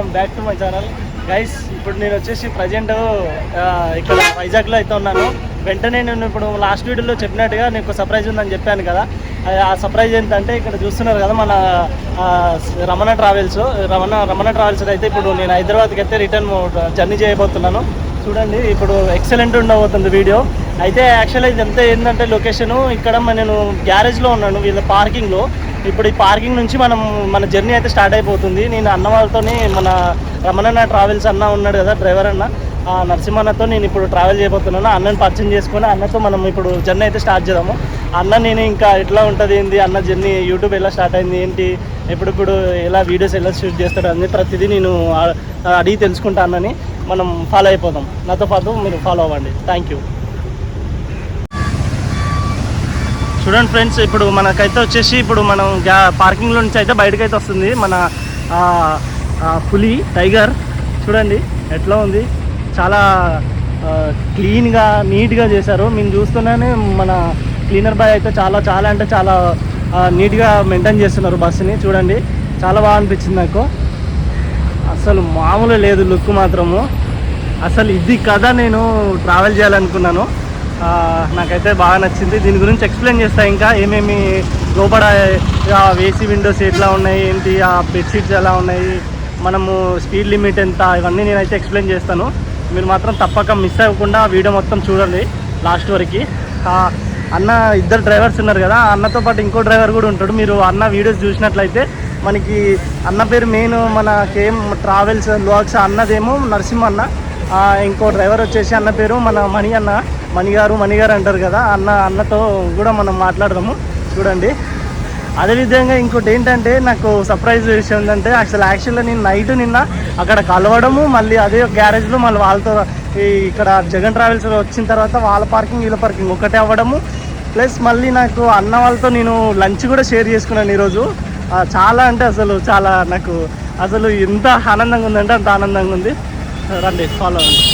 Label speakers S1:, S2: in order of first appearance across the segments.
S1: Welcome back to my channel. Guys ఇప్పుడు నేను వచ్చేసి ప్రజెంట్ ఇక్కడ వైజాగ్లో అయితే ఉన్నాను. వెంటనే నేను ఇప్పుడు లాస్ట్ వీడియోలో చెప్పినట్టుగా నీకు సర్ప్రైజ్ ఉందని చెప్పాను కదా. ఆ- ఆ సర్ప్రైజ్ ఏంటంటే ఇక్కడ చూస్తున్నారు కదా మన రమణ ట్రావెల్స్ రమణ రమణ ట్రావెల్స్ అయితే ఇప్పుడు నేను హైదరాబాద్కి అయితే రిటర్న్ జర్నీ చేయబోతున్నాను. చూడండి ఇప్పుడు ఎక్సలెంట్ ఉండబోతుంది వీడియో అయితే యాక్చువల్గా ఇదంతా ఏంటంటే లొకేషను ఇక్కడ నేను గ్యారేజ్లో ఉన్నాను వీళ్ళ పార్కింగ్లో ఇప్పుడు ఈ పార్కింగ్ నుంచి మనం మన జర్నీ అయితే స్టార్ట్ అయిపోతుంది. నేను అన్న వాళ్ళతోని మన రమణన్న ట్రావెల్స్ అన్న ఉన్నాడు కదా డ్రైవర్ అన్న. ఆ నరసింహన్నతో నేను ఇప్పుడు ట్రావెల్ చేయబోతున్నాను. అన్నని పరిచయం చేసుకొని అన్నతో మనం ఇప్పుడు జర్నీ అయితే స్టార్ట్ చేద్దాము. అన్న నేను ఇంకా ఎట్లా ఉంటుంది ఏంది? అన్న జర్నీ యూట్యూబ్ ఎలా స్టార్ట్ అయింది ఏంటి? ఎప్పుడిప్పుడు ఎలా వీడియోస్ ఎలా షూట్ చేస్తాడు అని ప్రతిదీ నేను అడిగి తెలుసుకుంటా అన్నని మనం ఫాలో అయిపోదాం. నాతో పాటు మీరు ఫాలో అవ్వండి. థ్యాంక్ యూ చూడండి ఫ్రెండ్స్ ఇప్పుడు మనకైతే వచ్చేసి ఇప్పుడు మనం గ్యా పార్కింగ్లో నుంచి అయితే బయటకు అయితే వస్తుంది మన పులి టైగర్. చూడండి ఎట్లా ఉంది. చాలా క్లీన్గా నీట్గా చేశారు. మేము చూస్తున్నానే మన క్లీనర్ బాయ్ అయితే చాలా చాలా అంటే చాలా నీట్గా మెయింటైన్ చేస్తున్నారు బస్సుని. చూడండి చాలా బాగా అనిపించింది నాకు. అసలు మామూలు లేదు లుక్ మాత్రము. అసలు ఇది కదా నేను ట్రావెల్ చేయాలనుకున్నాను. నాకైతే బాగా నచ్చింది. దీని గురించి ఎక్స్ప్లెయిన్ చేస్తా ఇంకా. ఏమేమి లోపల ఏసీ విండోస్ ఎట్లా ఉన్నాయి ఏంటి ఆ బెడ్షీట్స్ ఎలా ఉన్నాయి మనము స్పీడ్ లిమిట్ ఎంత ఇవన్నీ నేనైతే ఎక్స్ప్లెయిన్ చేస్తాను. మీరు మాత్రం తప్పక మిస్ అవ్వకుండా వీడియో మొత్తం చూడండి లాస్ట్ వరకు. అన్న ఇద్దరు డ్రైవర్స్ ఉన్నారు కదా అన్నతో పాటు ఇంకో డ్రైవర్ కూడా ఉంటాడు. మీరు అన్న వీడియోస్ చూసినట్లయితే మనకి అన్న పేరు మెయిన్ మన కేఎం ట్రావెల్స్ బ్లాగ్స్ అన్నదేమో నరసింహ అన్న. ఇంకో డ్రైవర్ వచ్చేసి అన్న పేరు మన మణి అన్న. మణిగారు మణిగారు అంటారు కదా అన్న అన్నతో కూడా మనం మాట్లాడదాము. చూడండి. అదేవిధంగా ఇంకోటి ఏంటంటే నాకు సర్ప్రైజ్ విషయం ఏంటంటే అసలు యాక్చువల్గా నేను నైట్ నిన్న అక్కడ కలవడము మళ్ళీ అదే గ్యారేజ్లో మళ్ళీ వాళ్ళతో ఈ ఇక్కడ జగన్ ట్రావెల్స్ వచ్చిన తర్వాత వాళ్ళ పార్కింగ్ వీళ్ళ పార్కింగ్ ఒకటే అవ్వడము. ప్లస్ మళ్ళీ నాకు అన్న వాళ్ళతో నేను లంచ్ కూడా షేర్ చేసుకున్నాను ఈరోజు. చాలా అంటే అసలు చాలా నాకు అసలు ఎంత ఆనందంగా ఉందంటే అంత ఆనందంగా ఉంది. రండి ఫాలో అవ్వండి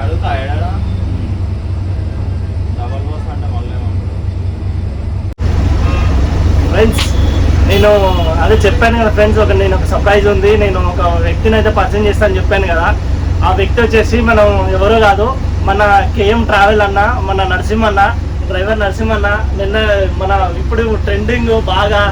S2: అడుగుతా ఏడా డబల్ బస్ అంటే మళ్ళీ
S1: ఫ్రెండ్స్ నేను అదే చెప్పాను కదా ఫ్రెండ్స్ ఒక నేను ఒక సర్ప్రైజ్ ఉంది. నేను ఒక వ్యక్తిని అయితే పరిచయం చేస్తాను చెప్పాను కదా. ఆ వ్యక్తి వచ్చేసి మనం ఎవరో కాదు మన కేఎం ట్రావెల్ అన్న మన నరసింహన్న డ్రైవర్ నరసింహన్న నిన్న మన ఇప్పుడు ట్రెండింగ్ బాగా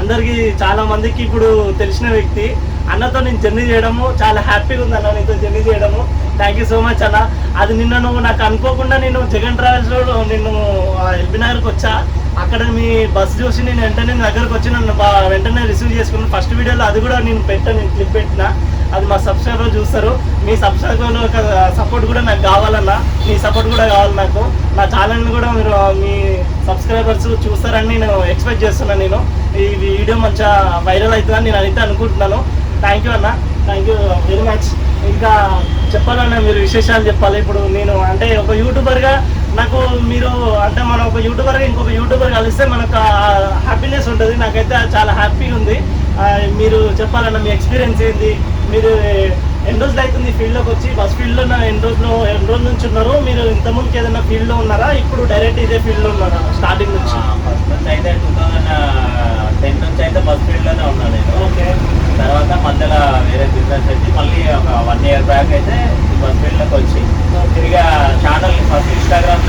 S1: అందరికీ చాలా మందికి ఇప్పుడు తెలిసిన వ్యక్తి. అన్నతో నేను జర్నీ చేయడము చాలా హ్యాపీగా ఉంది అన్న నీతో జర్నీ చేయడము. థ్యాంక్ యూ సో మచ్ అన్న. అది నిన్న నువ్వు నాకు అనుకోకుండా నేను జగన్ ట్రావెల్స్లో నిన్ను ఎల్బీ నగర్కి వచ్చా. అక్కడ మీ బస్ చూసి నేను వెంటనే దగ్గరకు వచ్చి నన్ను వెంటనే రిసీవ్ చేసుకున్నాను. ఫస్ట్ వీడియోలో అది కూడా నేను పెట్టాను నేను క్లిప్ పెట్టిన. అది మా సబ్స్క్రైబర్ చూస్తారు. మీ సబ్స్క్రైబర్ ఒక సపోర్ట్ కూడా నాకు కావాలన్నా మీ సపోర్ట్ కూడా కావాలి నాకు. నా ఛానల్ని కూడా మీరు మీ సబ్స్క్రైబర్స్ చూస్తారని నేను ఎక్స్పెక్ట్ చేస్తున్నాను నేను. ఈ వీడియో మంచిగా వైరల్ అవుతుందని నేను అయితే అనుకుంటున్నాను. థ్యాంక్ యూ అన్న. థ్యాంక్ యూ వెరీ మచ్ ఇంకా చెప్పాలన్నా మీరు విశేషాలు చెప్పాలి. ఇప్పుడు నేను అంటే ఒక యూట్యూబర్గా నాకు మీరు అంటే మనం ఒక యూట్యూబర్గా ఇంకొక యూట్యూబర్ కలిస్తే మనకు హ్యాపీనెస్ ఉంటుంది. నాకైతే చాలా హ్యాపీగా ఉంది. మీరు చెప్పాలన్న మీ ఎక్స్పీరియన్స్ ఏంది? మీరు ఎన్ని రోజులు అవుతుంది ఫీల్డ్లోకి వచ్చి? బస్ ఫీల్డ్లో ఎన్ని రోజులు? ఎన్ని రోజుల నుంచి ఉన్నారు? మీరు ఇంతకుముందుకు ఏదైనా ఫీల్డ్లో ఉన్నారా? ఇప్పుడు డైరెక్ట్ ఇదే ఫీల్డ్లో ఉన్నారా? స్టార్టింగ్ నుంచి?
S2: ఫస్ట్ అయితే టూ థౌజండ్ టెన్ నుంచి అయితే బస్ ఫీల్డ్లోనే ఉన్నాను నేను.
S1: ఓకే.
S2: తర్వాత మధ్యలో వేరే బిజినెస్ పెట్టి మళ్ళీ ఒక వన్ ఇయర్ బ్యాక్ అయితే బస్ ఫీల్డ్లోకి వచ్చి తిరిగా channel first Instagram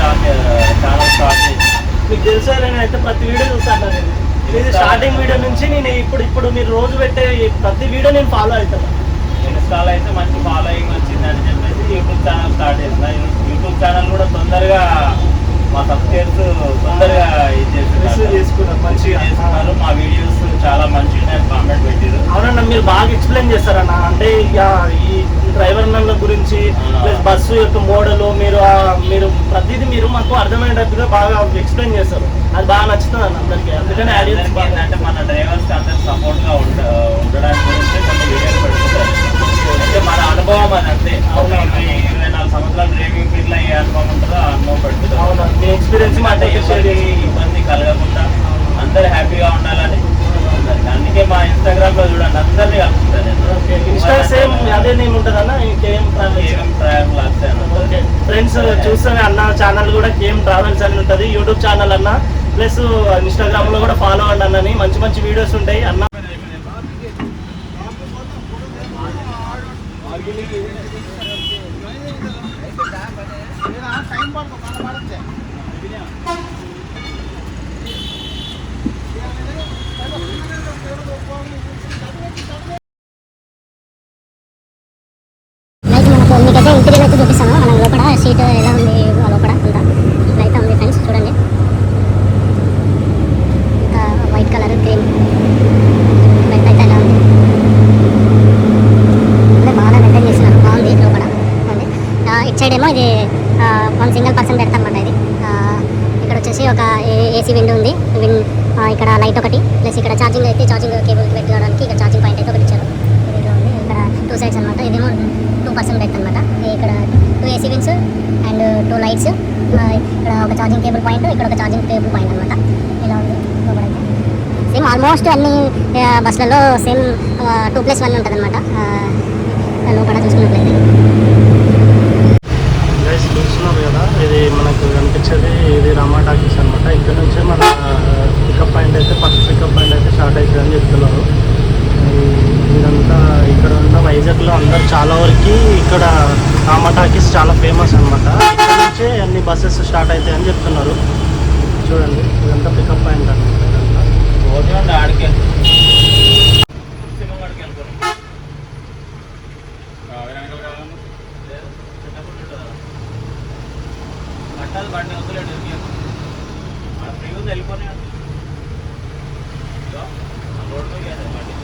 S2: channel start చేసి.
S1: మీకు తెలుసా నేను అయితే ప్రతి వీడియో చూస్తాను నేను. ఇది స్టార్టింగ్ వీడియో నుంచి నేను ఇప్పుడు ఇప్పుడు మీరు రోజు పెట్టే ప్రతి వీడియో నేను ఫాలో అవుతాను
S2: ఇన్స్టాల్ అయితే మంచి ఫాలోయింగ్ వచ్చిందని చెప్పేసి యూట్యూబ్ ఛానల్ స్టార్ట్ చేసిన. యూట్యూబ్ ఛానల్ కూడా తొందరగా మా సబ్స్క్రైబర్స్ తొందరగా ఇది
S1: చేసుకున్నాను మంచిగా.
S2: చేస్తున్నారు. మా వీడియోస్ చాలా మంచి కామెంట్ పెట్టారు.
S1: అవునన్నా మీరు బాగా ఎక్స్ప్లెయిన్ చేస్తారన్న. అంటే ఇక ఈ డ్రైవర్ నల్ల గురించి ప్లస్ బస్సు యొక్క మోడల్ మీరు మీరు ప్రతిదీ మీరు మాకు అర్థమయ్యేటట్టుగా బాగా ఎక్స్ప్లెయిన్ చేస్తారు. అది బాగా నచ్చుతుంది అన్న అందరికీ అందుకని
S2: ఏంటంటే మన డ్రైవర్స్ అందరికి సపోర్ట్గా ఉండ ఉండడానికి గురించి కొన్ని పెడుతుంటారు అంటే మన అనుభవం అది అంతే
S1: అవును.
S2: ఇరవై ఇరవై నాలుగు సంవత్సరాలు డ్రైవింగ్ ఫీల్డ్లో ఏ అనుభవం ఉంటుందో ఆ అనుభవం పెడుతుంటారు
S1: అవునా మీ ఎక్స్పీరియన్స్
S2: అంటే
S1: మాతో షేర్
S2: ఎవరికి
S1: చేసి
S2: ఇబ్బంది కలగకుండా అందరు హ్యాపీగా ఉండాలని అందరికి. అందుకే మా ఇన్స్టాగ్రామ్లో చూడండి అందరినీ కలుపుతాను నేను
S1: ఇన్స్టా సేమ్ అదే నేమ్ ఉంటుంది అన్న కేఎం ట్రావెల్స్
S2: ఏమేం ప్రయాణం లాస్తాను
S1: ఓకే ఫ్రెండ్స్ చూస్తే అన్న ఛానల్ కూడా కేఎం ట్రావెల్స్ అని ఉంటుంది యూట్యూబ్ ఛానల్ అన్న ప్లస్ ఇన్స్టాగ్రామ్లో కూడా ఫాలో అవ్వండి అన్నని. మంచి మంచి వీడియోస్ ఉంటాయి. అన్న
S3: లైక్ మనకు మీకైతే ఇంటీరియర్ అయితే చూపిస్తాను మనం లోపల సీట్ ఎలా ఉంది ఆ లోపల అంతా లైట్ ఉంది ఫ్రెండ్స్ చూడండి ఇంకా వైట్ కలర్ గ్రీన్ బెడ్ అయితే ఎలా ఉంది అంటే బాగా మెయింటైన్ చేసినారు బాగుంది లోపల ఉంది ఆ, ఇటు సైడ్ ఏమో ఇది వన్ సింగిల్ పర్సన్ పెడతాం అన్నమాట ఇది ఆ, ఇక్కడ వచ్చేసి ఒక ఏసీ విండో ఉంది విన్ ఆ, ఇక్కడ లైట్ ఒకటి ప్లస్ ఇక్కడ ఛార్జింగ్ అయితే ఛార్జింగ్ కేబుల్ పెట్టుకోవడానికి ఇక్కడ ఛార్జింగ్ పాయింట్ అయితే ఒకటి ఇచ్చారు ఇది ఇట్లా ఉంది ఇక్కడ టూ సైడ్స్ అనమాట ఇదేమో టూ పర్సెంట్ బెడ్ అనమాట ఇక్కడ టూ అండ్ టూ లైట్స్ ఇక్కడ ఒక ఛార్జింగ్ కేబుల్ పాయింట్ ఇక్కడ ఒక ఛార్జింగ్ కేబుల్ పాయింట్ అనమాట ఇలా ఉంది? సేమ్ ఆల్మోస్ట్ అన్ని బస్సులలో సేమ్ టూ ప్లస్ వన్ ఉంటుంది అనమాట లోపల చూసుకున్నట్లయితే.
S1: చూస్తున్నారు కదా ఇది మనకు కనిపించేది ఇది రామా టాకీస్ అనమాట ఇక్కడ నుంచి మన పికప్ పాయింట్ అయితే ఫస్ట్ పికప్ పాయింట్ అయితే స్టార్ట్ అవుతుంది అని చెప్తున్నారు ఇదంతా ఇక్కడ ఉన్న వైజాగ్లో అందరు చాలా వరకు ఇక్కడ రామా టాకీస్ చాలా ఫేమస్ అనమాట ఇక్కడ నుంచే అన్ని బస్సెస్ స్టార్ట్ అవుతాయి అని చెప్తున్నారు. చూడండి ఇదంతా పికప్ అయిందన్నమాట ఇదంతా
S2: ఓకే ఉండి ఆడికి సింగం ఆడికి వెళ్ళిపోయి పట్టాలి బండి వద్దులేడు మన ఫ్రీ ఉంది వెళ్ళిపోయి రోడ్ మీద లేదు బండి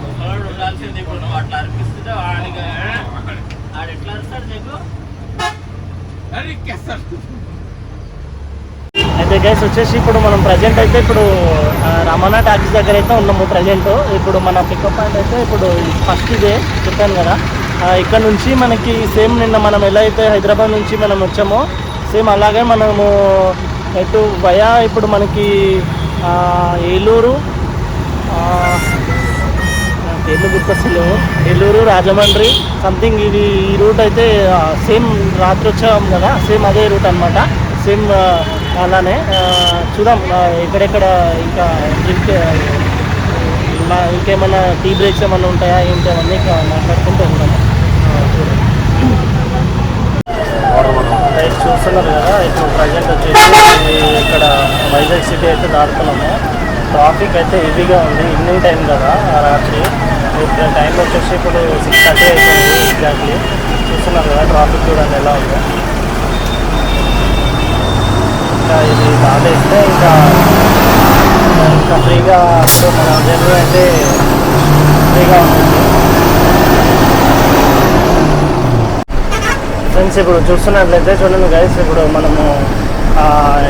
S2: ముసలోడు ఉండాల్సింది ఇప్పుడు నువ్వు అట్లా అనిపిస్తుంటే వాడిగా ఆడు ఎట్లా అరుస్తాడు నీకు
S1: అయితే గైస్ వచ్చేసి ఇప్పుడు మనం ప్రజెంట్ అయితే ఇప్పుడు రమణ టాకీస్ దగ్గర అయితే ఉన్నాము ప్రజెంట్ ఇప్పుడు మన పికప్ పాయింట్ అయితే ఇప్పుడు ఫస్ట్ ఇదే చెప్పాను కదా. ఇక్కడ నుంచి మనకి సేమ్ నిన్న మనం ఎలా అయితే హైదరాబాద్ నుంచి మనం వచ్చామో సేమ్ అలాగే మనము ఎటు వయా ఇప్పుడు మనకి ఏలూరు ఆ, నాకు పేర్లు గుర్తొస్తలేవు. ఏలూరు రాజమండ్రి సంథింగ్ ఇది ఈ రూట్ అయితే సేమ్ రాత్రి వచ్చాము కదా సేమ్ అదే రూట్ అనమాట సేమ్ అలానే చూద్దాం ఎక్కడెక్కడ ఇంకా డ్రింక్ ఇంకేమైనా టీ బ్రేక్స్ ఏమైనా ఉంటాయా ఏంటి అవన్నీ ఇంకా మాట్లాడుకుంటూ ఉంటాము చూడండి చూస్తున్నారు కదా ఇప్పుడు ప్రజెంట్ వచ్చేసి ఇక్కడ వైజాగ్ సిటీ అయితే దాడుతున్నాము ట్రాఫిక్ అయితే హెవీగా ఉంది ఈవినింగ్ టైం కదా రాత్రి. ఇప్పుడు టైం వచ్చేసి ఇప్పుడు సిక్స్ థర్టీ అయిపోయింది ఎగ్జాక్ట్లీ చూస్తున్నారు కదా ట్రాఫిక్ చూడండి ఎలా ఉందో. ఇంకా ఇది బాధేస్తే ఇంకా ఇంకా ఫ్రీగా ఇప్పుడు మన జర్నీ అయితే ఫ్రీగా ఉంటుంది. ఫ్రెండ్స్ ఇప్పుడు చూస్తున్నట్లయితే చూడండి గైస్ ఇప్పుడు మనము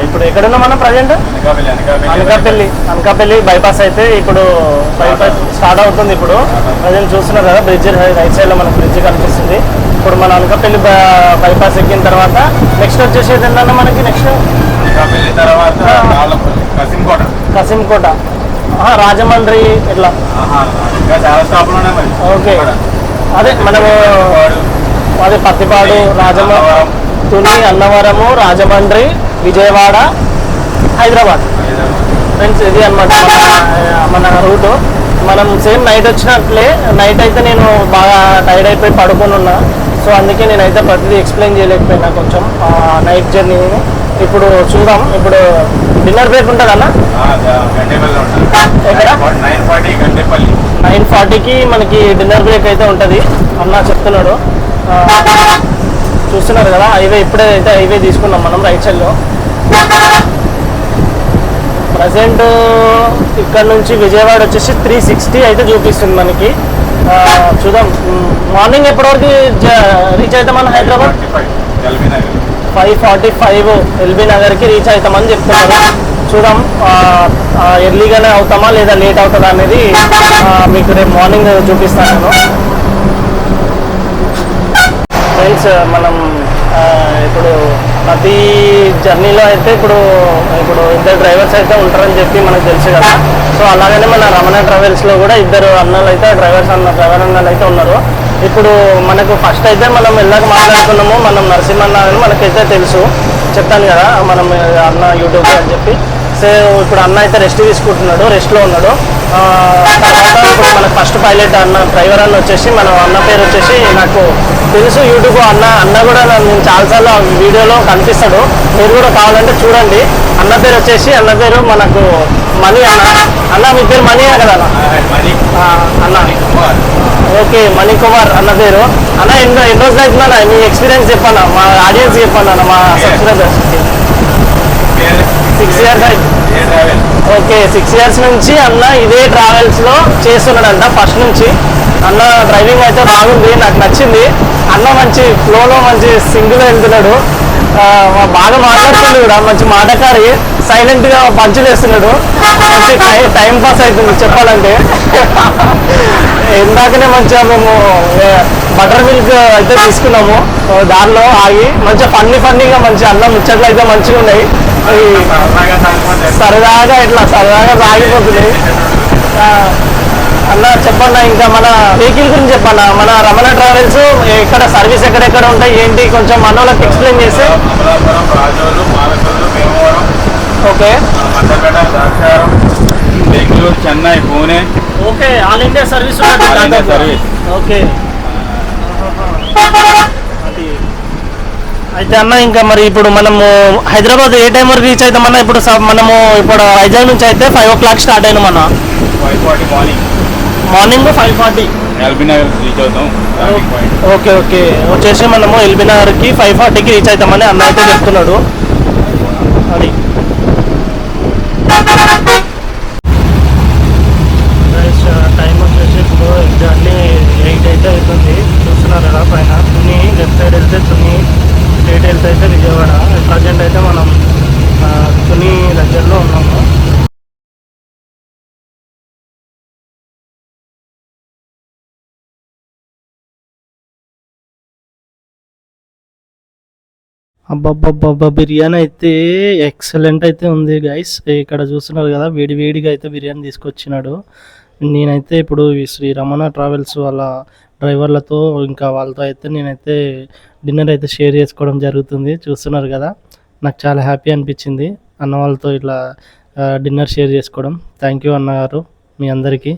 S1: ఇప్పుడు ఎక్కడున్నాం మనం ప్రజెంట్ అనకాపల్లి అనకాపల్లి. బైపాస్ అయితే ఇప్పుడు బైపాస్ స్టార్ట్ అవుతుంది. ఇప్పుడు. ప్రజెంట్ చూస్తున్నారు కదా బ్రిడ్జ్ రైట్ సైడ్లో మనకు బ్రిడ్జ్ కనిపిస్తుంది. ఇప్పుడు మన అనకాపల్లి బైపాస్ ఎక్కిన తర్వాత నెక్స్ట్ వచ్చేసి ఏంటంటే మనకి నెక్స్ట్
S4: తర్వాత కసింకోట.
S1: కసింకోట. రాజమండ్రి ఇట్లా.
S4: ఇంకా చాలా స్టాప్లు ఉన్నాయి మరి.
S1: ఓకే. అదే మనము అదే పత్తిపాడు రాజమ తుని అన్నవరము రాజమండ్రి విజయవాడ హైదరాబాద్. ఫ్రెండ్స్ ఇది అనమాట మన రూట్. మనం సేమ్ నైట్ వచ్చినట్లే నైట్ అయితే నేను బాగా టైర్డ్ అయిపోయి పడుకొని ఉన్నా. సో అందుకే నేనైతే ప్రతిదీ ఎక్స్ప్లెయిన్ చేయలేకపోయినా కొంచెం నైట్ జర్నీని ఇప్పుడు చూద్దాం. ఇప్పుడు డిన్నర్ బ్రేక్ ఉంటుంది అన్న?
S4: నైన్
S1: ఫార్టీకి మనకి డిన్నర్ బ్రేక్ అయితే ఉంటుంది. అన్న చెప్తున్నాడు. చూస్తున్నారు కదా హైవే ఇప్పుడే అయితే హైవే తీసుకున్నాం మనం రైట్ సైడ్లో ప్రజెంట్ ఇక్కడ నుంచి విజయవాడ వచ్చేసి త్రీ సిక్స్టీ అయితే చూపిస్తుంది మనకి. చూద్దాం. మార్నింగ్ ఎప్పటివరకు రీచ్ అవుతాం మన Hyderabad?
S4: Five
S1: forty five LB నగర్కి రీచ్ అవుతామని చెప్తున్నారు. చూద్దాం ఎర్లీగానే అవుతామా లేదా లేట్ అవుతుందా అనేది మీకు రేపు మార్నింగ్ చూపిస్తాను నేను. ఫ్రెండ్స్ మనం ఇప్పుడు ప్రతి జర్నీలో అయితే ఇప్పుడు ఇప్పుడు ఇద్దరు డ్రైవర్స్ అయితే ఉంటారని చెప్పి మనకు తెలుసు కదా. సో అలాగనే మన రమణ ట్రావెల్స్లో కూడా ఇద్దరు అన్నలు అయితే డ్రైవర్స్ అన్న డ్రైవర్ అన్నలు అయితే ఉన్నారు. ఇప్పుడు మనకు ఫస్ట్ అయితే మనం వెళ్ళాక మాట్లాడుకున్నాము మనం నరసింహన్న అని మనకైతే తెలుసు. చెప్తాను కదా మనం అన్న యూట్యూబ్ అని చెప్పి. సో ఇప్పుడు అన్న అయితే రెస్ట్ తీసుకుంటున్నాడు రెస్ట్లో ఉన్నాడు. తర్వాత ఇప్పుడు మనకు ఫస్ట్ పైలట్ అన్న డ్రైవర్ అన్న వచ్చేసి మన అన్న పేరు వచ్చేసి నాకు తెలుసు యూట్యూబ్ అన్న అన్న కూడా నేను చాలాసార్లు వీడియోలో కనిపిస్తాడు. మీరు కూడా కావాలంటే చూడండి. అన్న పేరు వచ్చేసి అన్న పేరు మనకు మణి అన్న. అన్న మీ పేరు మణి కదా? అన్న?
S4: మనీ
S1: అన్న ఓకే మణి కుమార్ అన్న పేరు. అన్న ఎన్నో ఎన్ని రోజులు అవుతుందన్న? మీ ఎక్స్పీరియన్స్ చెప్పన్నా మా ఆడియన్స్ చెప్పన్నా అన్న మా subscribers six years okay six years నుంచి అన్న ఇదే ట్రావెల్స్లో చేస్తున్నాడంట ఫస్ట్ నుంచి. అన్న డ్రైవింగ్ అయితే బాగుంది నాకు నచ్చింది. అన్న మంచి ఫ్లోలో మంచి సింగిల్ వెళ్తున్నాడు. బాగా మాట్లాడుతుంది కూడా మంచి మాటకారి సైలెంట్గా పంచ్ చేస్తున్నాడు. మంచి టైం టైం పాస్ అవుతుంది చెప్పాలంటే. ఇందాకనే మంచిగా మేము బటర్ మిల్క్ అయితే తీసుకున్నాము. దానిలో ఆగి మంచిగా ఫన్నీ ఫన్నీగా మంచి అన్నం ముచ్చట్లు అయితే మంచిగా ఉన్నాయి.
S4: సరదాగా
S1: ఇట్లా సరదాగా సాగిపోతుంది. అన్న చెప్పన్న ఇంకా మన వెహికల్ గురించి చెప్పన్న. మన రమణ ట్రావెల్స్ ఎక్కడ సర్వీస్ ఎక్కడెక్కడ ఉంటాయి ఏంటి? కొంచెం మన వాళ్ళకి ఎక్స్ప్లెయిన్ చేస్తే. Okay.
S4: Bengaluru Chennai Pune.
S1: Okay all India service
S4: service.
S1: Okay. అది. అయితే అన్న ఇంకా మరి ఇప్పుడు మనము హైదరాబాద్ ఏ టైం వరకు రీచ్ అవుతామన్నా ఇప్పుడు మనము ఇప్పుడు వైజాగ్ నుంచి అయితే ఫైవ్ ఓ క్లాక్ స్టార్ట్ అయినాం అన్న.
S4: Five forty morning
S1: morning five forty
S4: LB Nagar reach అవుతాం.
S1: Okay okay. వచ్చేసి మనము ఎల్బీ నగర్కి ఫైవ్ ఫార్టీకి రీచ్ అవుతామని అన్న అయితే చెప్తున్నాడు. అది టైం వచ్చేసి ఇప్పుడు ఎగ్జాక్ట్లీ ఎయిట్ అయితే అవుతుంది చూస్తున్నారు కదా పైన తుని లెఫ్ట్ సైడ్ వెళ్తే తుని స్ట్రేట్ వెళ్తే అయితే విజయవాడ ప్రజెంట్ అయితే మనం ఆ, తుని దగ్గరలో ఉన్నాము అబ్బబ్బబ్బబ్బా బిర్యానీ అయితే ఎక్సలెంట్ అయితే ఉంది గైస్ ఇక్కడ చూస్తున్నారు కదా వేడి వేడిగా అయితే బిర్యానీ తీసుకొచ్చినాడు. నేనైతే ఇప్పుడు ఈ శ్రీ రమణ ట్రావెల్స్ వాళ్ళ డ్రైవర్లతో ఇంకా వాళ్ళతో అయితే నేనైతే డిన్నర్ అయితే షేర్ చేసుకోవడం జరుగుతుంది. చూస్తున్నారు కదా నాకు చాలా హ్యాపీ అనిపించింది అన్న వాళ్ళతో ఇట్లా డిన్నర్ షేర్ చేసుకోవడం. థ్యాంక్ యూ అన్నగారు మీ అందరికీ.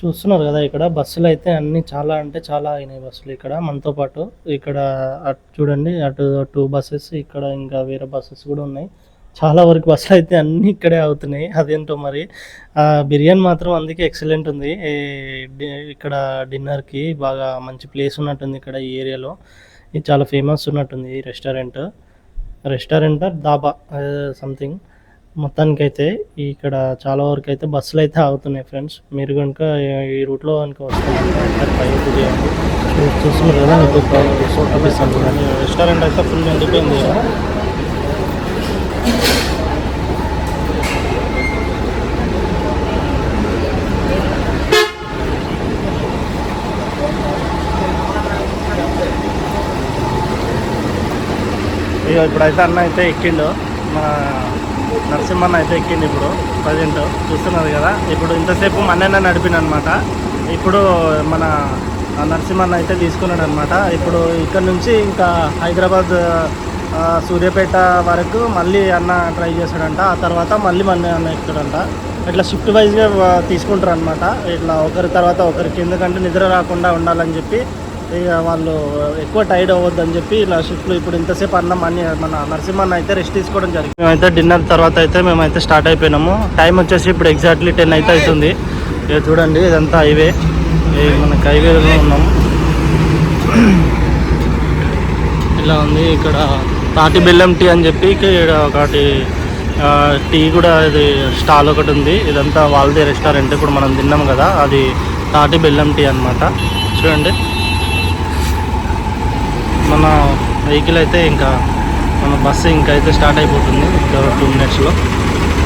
S1: చూస్తున్నారు కదా ఇక్కడ. బస్సులు అయితే అన్ని చాలా అంటే చాలా అయినాయి బస్సులు ఇక్కడ. మనతో పాటు ఇక్కడ అటు చూడండి అటు టూ బస్సెస్ ఇక్కడ ఇంకా వేరే బస్సెస్ కూడా ఉన్నాయి. చాలా వరకు బస్సులు అయితే అన్నీ ఇక్కడే అవుతున్నాయి. అదేంటో మరి? ఆ, బిర్యానీ మాత్రం అందుకే ఎక్సలెంట్ ఉంది. ఇక్కడ డిన్నర్కి బాగా మంచి ప్లేస్ ఉన్నట్టుంది ఇక్కడ ఈ ఏరియాలో. ఇది చాలా ఫేమస్ ఉన్నట్టుంది ఈ రెస్టారెంట్ రెస్టారెంట్ దాబా సంథింగ్ మొత్తానికైతే ఇక్కడ చాలా వరకు అయితే బస్సులు అయితే ఆగుతున్నాయి ఫ్రెండ్స్ మీరు కనుక ఈ రూట్లో కనుక వస్తున్నారు ట్రై చేయండి. చూస్తున్నారు కదా మీకు చూపిస్తాను. రెస్టారెంట్ అయితే ఫుల్ నిండిపోయింది కదా. ఇక ఇప్పుడైతే అన్న అయితే ఎక్కిండు. మన నరసింహన్న అయితే ఎక్కింది ఇప్పుడు ప్రజెంట్. చూస్తున్నారు కదా ఇప్పుడు ఇంతసేపు మన్నన్న నడిపిన అనమాట ఇప్పుడు మన నరసింహన్న అయితే తీసుకున్నాడు అనమాట ఇప్పుడు ఇక్కడ నుంచి ఇంకా హైదరాబాద్ సూర్యాపేట వరకు మళ్ళీ అన్న ట్రై చేశాడంట ఆ తర్వాత మళ్ళీ మన అన్న ఎక్కుతాడంట. ఇట్లా షిఫ్ట్ వైజ్గా తీసుకుంటారు అనమాట ఇట్లా ఒకరి తర్వాత ఒకరికి. ఎందుకంటే నిద్ర రాకుండా ఉండాలని చెప్పి ఇక వాళ్ళు ఎక్కువ టైర్డ్ అవ్వద్దు అని చెప్పి ఇలా షిఫ్ట్లు ఇప్పుడు ఇంతసేపు అన్నం అన్ని మన నరసింహన్న అయితే రెస్ట్ తీసుకోవడం జరిగింది. మేమైతే డిన్నర్ తర్వాత అయితే మేమైతే స్టార్ట్ అయిపోయినాము. టైం వచ్చేసి ఇప్పుడు ఎగ్జాక్ట్లీ టెన్ అయితే అవుతుంది. ఇక చూడండి ఇదంతా హైవే మనకి హైవేలో ఉన్నాం. ఇలా ఉంది ఇక్కడ తాటి బెల్లం టీ అని చెప్పి ఇక్కడ ఒకటి టీ కూడా ఇది స్టాల్ ఒకటి ఉంది. ఇదంతా వాళ్ళదే రెస్టారెంట్ ఇప్పుడు మనం తిన్నాం కదా అది తాటి బెల్లం టీ అన్నమాట. చూడండి. మన వెహికల్ అయితే ఇంకా మన బస్సు ఇంకా అయితే స్టార్ట్ అయిపోతుంది. ఇంకా టూ మినిట్స్లో.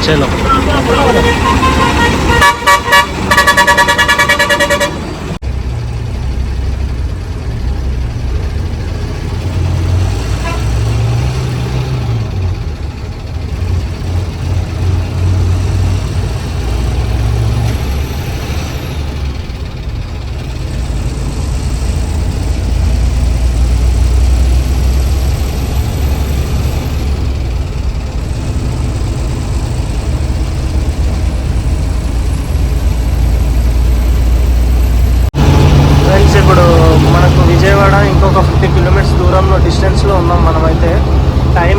S1: చలో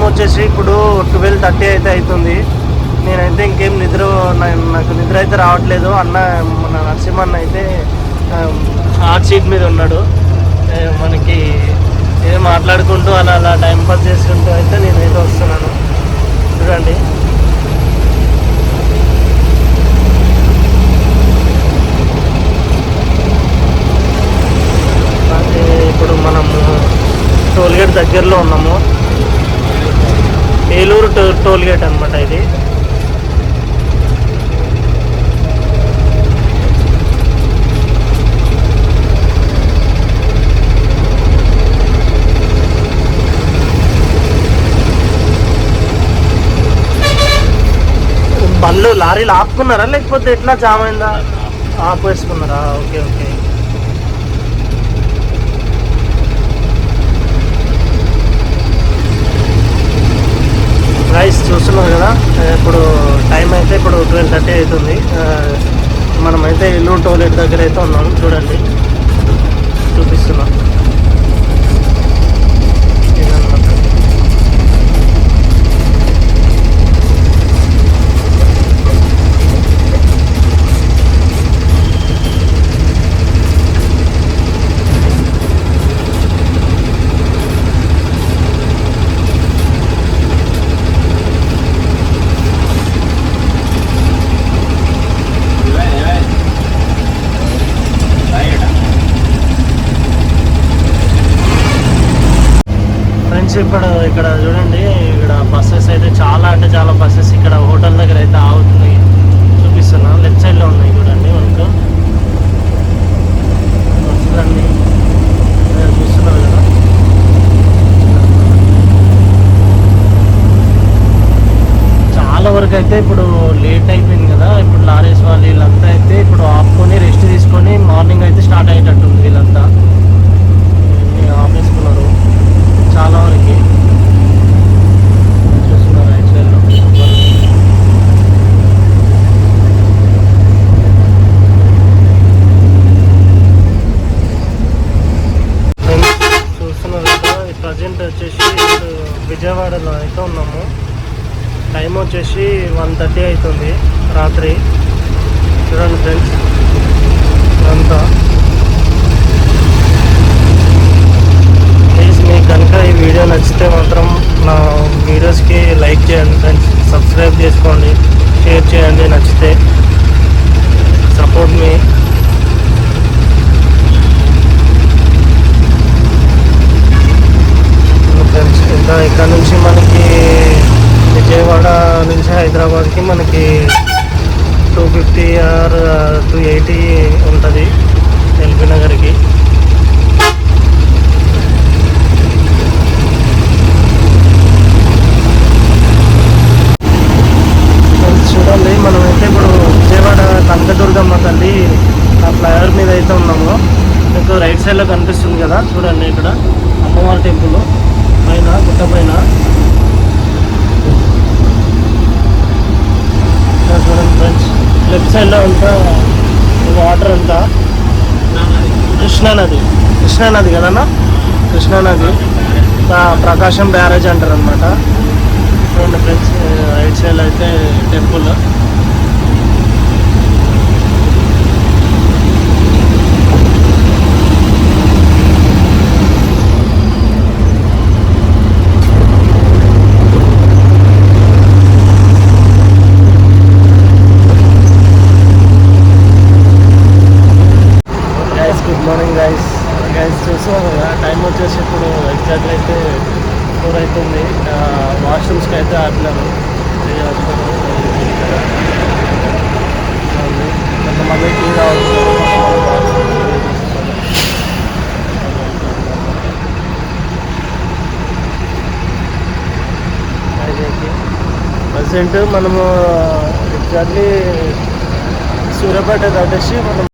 S1: వచ్చేసి ఇప్పుడు ట్వెల్వ్ థర్టీ అయితే అవుతుంది నేనైతే ఇంకేం నిద్ర నా- నాకు నిద్ర అయితే రావట్లేదు. అన్న మన నరసింహన్న అయితే హార్ట్ సీట్ మీద ఉన్నాడు. మనకి ఏం మాట్లాడుకుంటూ అలా అలా టైం పాస్ చేసుకుంటూ అయితే నేనైతే వస్తున్నాను. చూడండి. ఇప్పుడు మనము టోల్గేట్ దగ్గరలో ఉన్నాము. ఏలూరు టోల్గేట్ అనమాట ఇది. బండ్లు లారీలు ఆపుకున్నారా? లేకపోతే ఎట్లా జామ్ అయిందా? ఆపేసుకున్నారా? Okay okay. రైస్ చూస్తున్నారు కదా? ఇప్పుడు టైం అయితే ఇప్పుడు ట్వెల్వ్ థర్టీ అవుతుంది. మనమైతే ఇల్లు టోయిలెట్ దగ్గర అయితే ఉన్నాం. చూడండి. చూపిస్తున్నాం. ఇప్పుడు ఇక్కడ చూడండి ఇక్కడ బస్సెస్ అయితే చాలా అంటే చాలా బస్సెస్ ఇక్కడ హోటల్ దగ్గర అయితే ఆగుతున్నాయి. చూపిస్తున్నా లెఫ్ట్ సైడ్లో ఉన్నాయి చూడండి మనకు. చూడండి. చూస్తున్నారు కదా. చాలా వరకు అయితే ఇప్పుడు లేట్ అయిపోయింది కదా. ఇప్పుడు లారీస్ వాళ్ళు వీళ్ళంతా అయితే ఇప్పుడు ఆపుకొని రెస్ట్ తీసుకొని మార్నింగ్ అయితే స్టార్ట్ అయ్యేటట్టుంది వీళ్ళంతా. ఆఫీస్కున్నారు చాలా వరకు. ప్రజెంట్ వచ్చేసి ఇప్పుడు విజయవాడలో అయితే ఉన్నాము. టైం వచ్చేసి వన్ థర్టీ అవుతుంది రాత్రి. చూడండి ఫ్రెండ్స్ ఇదంతా ప్లీజ్ మీకు కనుక ఈ వీడియో నచ్చితే మాత్రం నా వీడియోస్కి లైక్ చేయండి ఫ్రెండ్స్ సబ్స్క్రైబ్ చేసుకోండి షేర్ చేయండి నచ్చితే సపోర్ట్ మీ ఫ్రెండ్స్ ఇంకా ఇక్కడ నుంచి మనకి విజయవాడ నుంచి హైదరాబాద్కి మనకి two fifty or two eighty ఉంటుంది ఎల్బీ నగర్కి ఫ్రెండ్స్ చూడండి మనమైతే ఇప్పుడు విజయవాడ కనకదుర్గమ్మ తల్లి ఆ ఫ్లైఓవర్ మీద అయితే ఉన్నాము మీకు రైట్ సైడ్లో కనిపిస్తుంది కదా చూడండి ఇక్కడ అమ్మవారి టెంపుల్ పైన గుట్ట పైన. చూడండి ఫ్రెండ్స్ లెఫ్ట్ సైడ్లో అంతా వాటర్ అంతా. కృష్ణానది కృష్ణానది కదన్నా కృష్ణానది ప్రకాశం బ్యారేజ్ అంటారు అనమాట చూడండి ఫ్రెండ్స్ రైట్ సైడ్ అయితే temple guys good morning guys guys చూసాం కదా టైం వచ్చేసి ఇప్పుడు ఎగ్జాక్ట్ అయితే ఫోర్ అవుతుంది వాష్రూమ్స్కి అయితే ఆపినాను కొంతమంది టీ తాగుతున్నారు ప్రజెంట్ మనము ఎగ్జాక్ట్లీ సూర్యాపేట దాటేసి మనం